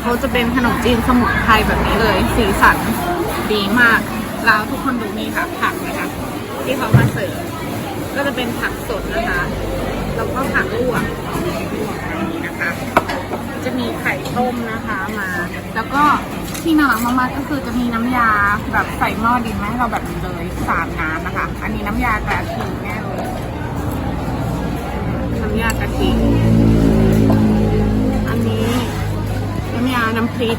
เขาจะเป็นขนมจีนสมุนไพรแบบนี้เลย สีสันดีมาก แล้วทุกคนดูนี่ค่ะ ผักนะคะ ที่เขามาเสิร์ฟก็จะเป็นผักสดนะคะ แล้วก็ผักลวกลวกอย่างนี้นะคะ จะมีไข่ต้มนะคะมา แล้วก็ที่น่ารักมากๆก็คือจะมีน้ำยาแบบใส่หม้อดินมาให้เราแบบนี้เลยสามน้ำนะคะ อันนี้น้ำยากะทิ พริก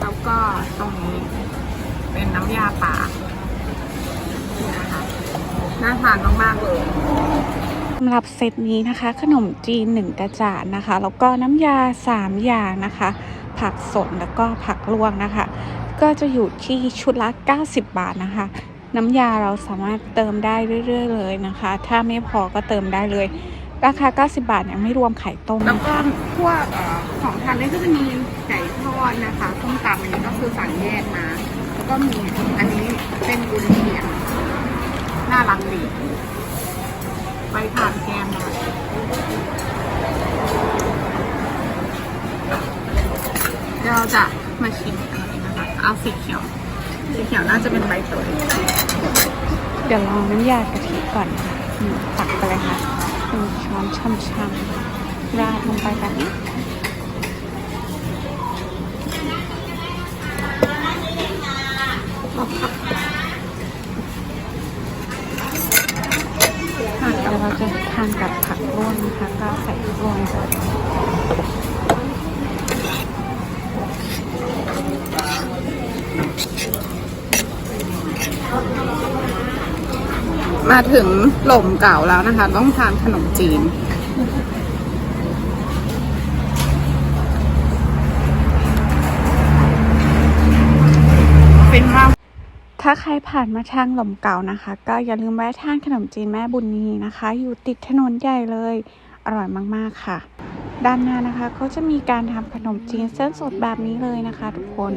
แล้วก็ตรงนี้ เป็นน้ำยาป่านะคะน่าทานมากๆเลยสำหรับเซตนี้นะคะ ขนมจีนหนึ่งกระจาดนะคะ แล้วก็น้ำยาสามอย่างนะคะ ผักสดแล้วก็ผักลวกนะคะ ก็จะอยู่ที่ชุดละ 90 บาทนะคะ น้ำยาเราสามารถเติมได้เรื่อย ๆ เลยนะคะ ถ้าไม่พอก็เติมได้เลย ราคา 90 บาทเนี่ยไม่รวมไข่ต้มแล้วนะก็คะพวกเอ่อของทานเล่นก็จะมีไก่ทอดนะคะส้มตำอันนี้ก็คือสั่งแยกมาแล้วก็มีอันนี้เป็นกุนเชียงน่ารักดีไปทานแกมหน่อยเดี๋ยวเราจะมาชิมกันเลยนะคะเอาสีเขียวสีเขียวน่าจะเป็นใบเตยเดี๋ยวลองน้ำยากะทิก่อนนะคะอืมตักไปเลยค่ะ หนึ่งช้อนช่ำๆราดลงไปแบบนี้ค่ะเดี๋ยวเราจะทานกับผักลวกนะคะก็ใส่ผักลวกเลย มาถึงหล่มเก่าแล้วนะคะ ต้องทานขนมจีน เป็นมากถ้าใครผ่านมาทางหล่มเก่านะคะ ก็อย่าลืมแวะทานขนมจีนแม่บุญนีนะคะ อยู่ติดถนนใหญ่เลย อร่อยมากๆค่ะ ด้านหน้านะคะเขาจะมีการทำขนมจีนเส้นสดแบบนี้เลยนะคะ ทุกคน